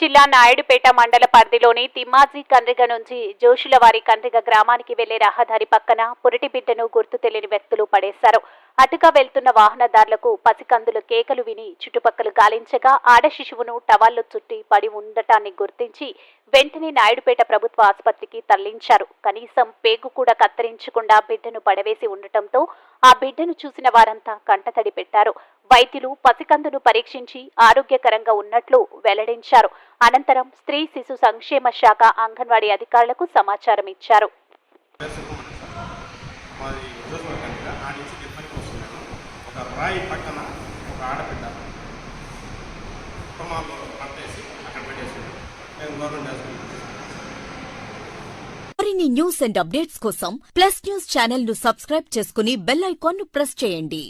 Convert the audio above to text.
జిల్లా నాయుడుపేట మండల పరిధిలోని తిమ్మాజీ కండ్రిగ నుంచి జోషులవారి కండ్రిగ గ్రామానికి వెళ్ళే రహదారి పక్కన పురిటి బిడ్డను గుర్తు తెలియని వ్యక్తులు పడేశారు. అటుగా వెళ్తున్న వాహనదారులకు పసికందులు కేకలు విని చుట్టుపక్కల గాలించగా ఆడ శిశువును టవాల్లో చుట్టి పడి ఉండటాన్ని గుర్తించి వెంటనే నాయుడుపేట ప్రభుత్వ ఆసుపత్రికి తరలించారు. కనీసం పేగు కూడా కత్తిరించకుండా బిడ్డను పడవేసి ఉండటంతో ఆ బిడ్డను చూసిన వారంతా కంటతడి పెట్టారు. వైద్యులు పసికందును పరీక్షించి ఆరోగ్యకరంగా ఉన్నట్లు వెల్లడించారు. అనంతరం స్త్రీ శిశు సంక్షేమ శాఖ అంగన్వాడీ అధికారులకు సమాచారం ఇచ్చారు. మరిన్ని న్యూస్ అండ్ అప్డేట్స్ కోసం ప్లస్ న్యూస్ ఛానల్ను సబ్స్క్రైబ్ చేసుకుని బెల్ ఐకాన్ను ప్రెస్ చేయండి.